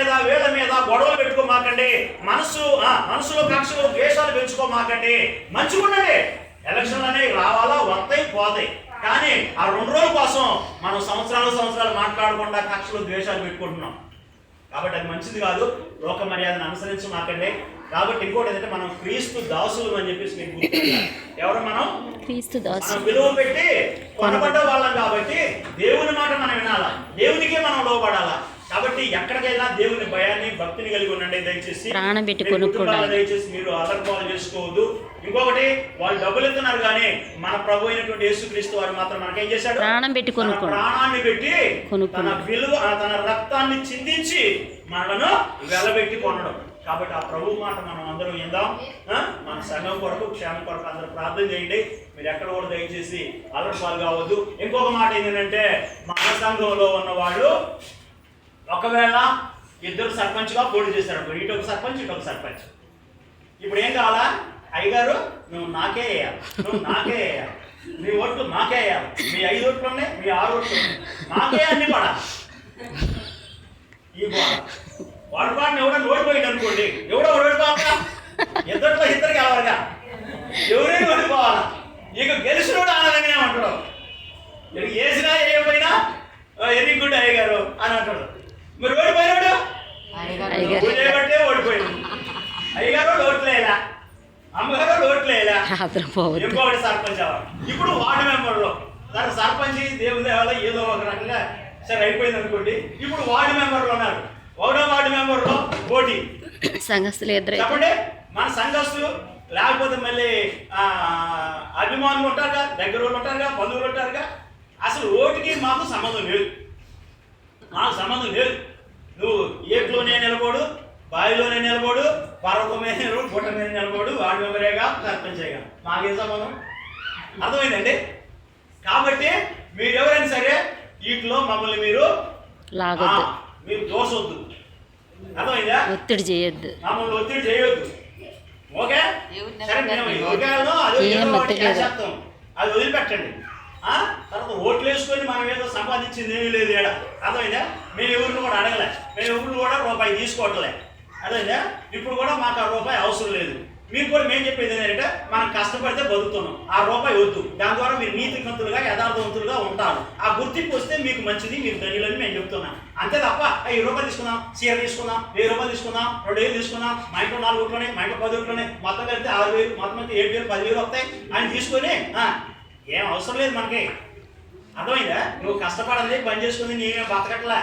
మీద వీళ్ళ మీద గొడవలు పెట్టుకోమాకండి. మనసు ఆ, మనసులో కక్షలు ద్వేషాలు పెంచుకోమాకండి. మంచిగా ఉండండి ఎలక్షన్లు అనేవి రావాలా వస్తాయి పోతాయి. కానీ ఆ రెండు రోజుల కోసం మనం సంవత్సరాలు సంవత్సరాలు మాట్లాడకుండా కక్షలు ద్వేషాలు పెట్టుకుంటున్నాం. కాబట్టి అది మంచిది కాదు. లోక మర్యాదను అనుసరించమాకండి. కాబట్టి ఇంకోటి ఏంటంటే మనం క్రీస్తు దాసులు అని చెప్పేసి మీకు. ఎవరు మనం? క్రీస్తు దాసు విలువ పెట్టి కొనబడ్డ వాళ్ళం కాబట్టి దేవుని మాట మనం వినాలా? దేవునికే మనం లోబడాలా? కాబట్టి ఎక్కడికైనా దేవుని భయాన్ని భక్తిని కలిగి ఉండండి దయచేసి ప్రాణం పెట్టి దయచేసి మీరు అలర్పాలు చేసుకోవద్దు. ఇంకొకటి వాళ్ళు డబ్బులు ఇస్తున్నారు కానీ మన ప్రభు అయినటువంటి యేసుక్రీస్తు వారు మాత్రం మనకేం చేశాడు? ప్రాణం పెట్టి ప్రాణాన్ని పెట్టి తన. విలువ తన రక్తాన్ని చిందించి మనలను వెలబెట్టి కొనడం. కాబట్టి ఆ ప్రభు మాట మనం అందరం విందాం? మన సంఘం కొరకు క్షేమం కొరకు అందరూ ప్రార్థన చేయండి. మీరు ఎక్కడ కూడా దయచేసి అలర్ట్ పాలు కావద్దు. ఇంకొక మాట ఏంటంటే మన సంఘంలో ఉన్న వాళ్ళు ఒకవేళ ఇద్దరు సర్పంచ్గా పోటీ చేశారు ఇటు ఒక సర్పంచ్ ఇటు ఒక సర్పంచ్. ఇప్పుడు ఏం కావాలా? అయ్యగారు నువ్వు నాకే వేయాలి. నువ్వు నాకే వేయాలి. మీ ఓట్లు మాకే వేయాలి. మీ ఐదు ఓట్లు ఉన్నాయి మీ ఆరు ఓట్లు ఉన్నాయి. మాకే అన్ని కూడా ఈ గోడ. వాడు పాడిని ఎవడో ఓడిపోయింది అనుకోండి ఎవడో ఓడిపోవాలా? ఇద్దరిలో ఇద్దరు కావాలిగా. ఎవరైనా ఓడిపోవాలా? ఇక గెలిచినోడు ఆనందంగానే ఉంటాడు. వేసినా ఏమైనా ఎన్ని గుడ్ అయ్యగారు? అని అంటాడు. మరి. పూజ చేయబట్టే ఓడిపోయింది అయ్యగారు ఓట్లేలా అమ్మగారు ఓట్లేలా ఇంకొకటి సర్పంచ్ అవ్వాలి. ఇప్పుడు వార్డు మెంబర్లో దాని సర్పంచ్ దేవుని దేవాల ఏదో ఒక రకంగా సరే అయిపోయింది అనుకోండి. ఇప్పుడు వార్డు మెంబర్లు ఉన్నారు. ఒకటో వార్డు మెంబర్లో పోటీ. సంఘస్థులు ఎదురైతే చెప్పండి. మన సంఘస్థులు లేకపోతే మళ్ళీ ఆ, అభిమానులు ఉంటారుగా దగ్గర వాళ్ళు ఉంటారుగా బంధువులు ఉంటారుగా. అసలు ఓటుకి మాకు సంబంధం లేదు. మాకు సంబంధం లేదు. నువ్వు ఏట్లోనే నిలబడు బావిలోనే నిలబడు పర్వతం మీద నిలబడు గుట్ట మీద నిలబడు వార్డు మెంబరేగా సర్పంచేగా మాకేం సంబంధం? అర్థమైందండి? కాబట్టి మీరు ఎవరైనా సరే వీటిలో మమ్మల్ని మీరు లాగొద్దు. మీరు దోసొద్దు. అర్థమైందా? ఒత్తిడి చేయొద్దు. మమ్మల్ని ఒత్తిడి చేయొద్దు. ఓకే? సరే మేము యోగాలో అది అది వదిలిపెట్టండి. ఆ? ఓట్లేసుకొని ఓట్లు వేసుకొని మనం ఏదో సంపాదించింది ఏమీ లేదు ఏడా? అర్థమైందా? మేము ఎవరిని కూడా అడగలే. మేము ఎవరిని కూడా రూపాయి తీసుకోవట్లే. అర్థమైందా? ఇప్పుడు కూడా మాకు ఆ రూపాయి అవసరం లేదు. మీకు కూడా మేము చెప్పేది ఏంటంటే మనం కష్టపడితే బతుకుతున్నాం. ఆ రూపాయి వద్దు. దాని ద్వారా మీరు నీతిమంతులుగా యథార్థవంతులుగా ఉంటారు. ఆ గుర్తింపు వస్తే మీకు మంచిది మీరు ధనియులని మేము చెప్తున్నాం. అంతే తప్ప ఈ రూపాయలు తీసుకుందాం. చీర తీసుకుందాం. వెయ్యి రూపాయలు తీసుకుందాం. రెండు వేలు తీసుకుందాం. మా ఇంట్లో నాలుగు ఒకటిలోనే మా ఇంట్లో పది ఒకటిలోనే మొత్తం కలిపితే ఆరు వేలు మొత్తం అయితే ఏడు వేలు పది వేలు వస్తాయి. అని తీసుకొని ఏం అవసరం లేదు మనకి. అర్థమైందా? నువ్వు కష్టపడాలి పని చేసుకుంది నీవేం బతకట్లే?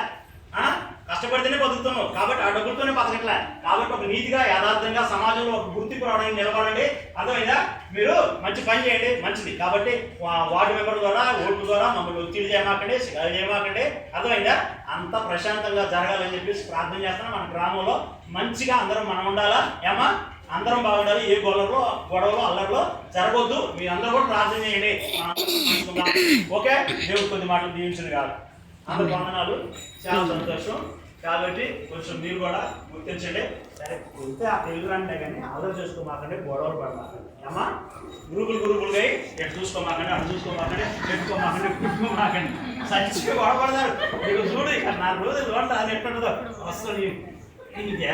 కష్టపడితేనే బతుకుతున్నావు. కాబట్టి ఆ డబ్బులతోనే బతకట్లే. కాబట్టి ఒక నీతిగా యథార్థంగా సమాజంలో ఒక గుర్తింపు రావడానికి నిలబడండి. అర్థమైందా? మీరు మంచి పని చేయండి మంచిది. కాబట్టి వా- వార్డు మెంబర్ ద్వారా ఓట్ల ద్వారా మమ్మల్ని ఒత్తిడి చేయమాకండి శిఖాలు చేయమాకండి. అర్థమైందా? అంత ప్రశాంతంగా జరగాలని చెప్పేసి ప్రార్థన చేస్తున్నాం. మన గ్రామంలో మంచిగా అందరం మనం ఉండాలా? ఏమా అందరం బాగుండాలి ఏ గొడవలో గొడవలో అల్లరిలో జరగొద్దు. మీరు అందరూ కూడా ప్రార్థన చేయండి. ఓకే? దేవుడు కొద్ది మాటలు దీవించిన కాదు అందరు వందనాలు. చాలా సంతోషం. కాబట్టి కొంచెం మీరు కూడా గుర్తించండి. సరే వెళ్తే ఆ తెలుగు అంటే కానీ అల్లరి చేసుకోమాకండి గొడవలు పడమాకండి. అమ్మా గురుకులు గురుకులుగా ఎటు చూసుకోమాకండి అటు చూసుకోమాకండి పెట్టుకోమాకండి పెట్టుకోమాకండి. సచ్చిపోయి గొడవపడతారు మీకు చూడు ఇక్కడ నాలుగు రోజులు చూడండి అది ఎట్టుంటుందో. వస్తుంది. ఇదే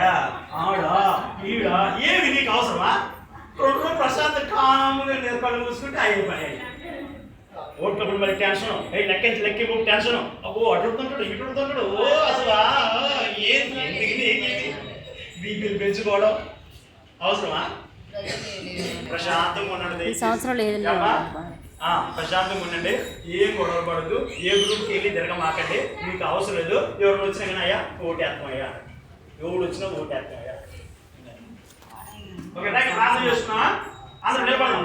ఆడా? ఈడ? ఏమి నీకు అవసరమా? రెండు రోజులు ప్రశాంత కాముగా నేర్పాలి చూసుకుంటే అయ్యే పని. అయ్యి ఓట్లప్పుడు మరి టెన్షన్. ఏ లెక్కించి లెక్కి బుక్ టెన్షన్. అబ్బో అడుగుతుంటాడు ఇటు అడుగుతుంటాడు ఓ అసలు? ఏంది బీపీలు పెంచుకోవడం అవసరమా? ప్రశాంతంగా ఉండండి ఈ సంవత్సరం లేదు ప్రశాంతంగా ఉండండి. ఏం గొడవ పడదు ఏ గ్రూప్కి వెళ్ళి తిరగమాకండి. మీకు అవసరం లేదు. ఎవరు వచ్చినా కానీ అయ్యా ఓటేస్తాం అయ్యా ఎవడు వచ్చినా ఓటేస్తాం అయ్యా ఓకే రైట్ చేస్తున్నా చేస్తున్నావా? అందరూ నిలబడదాం.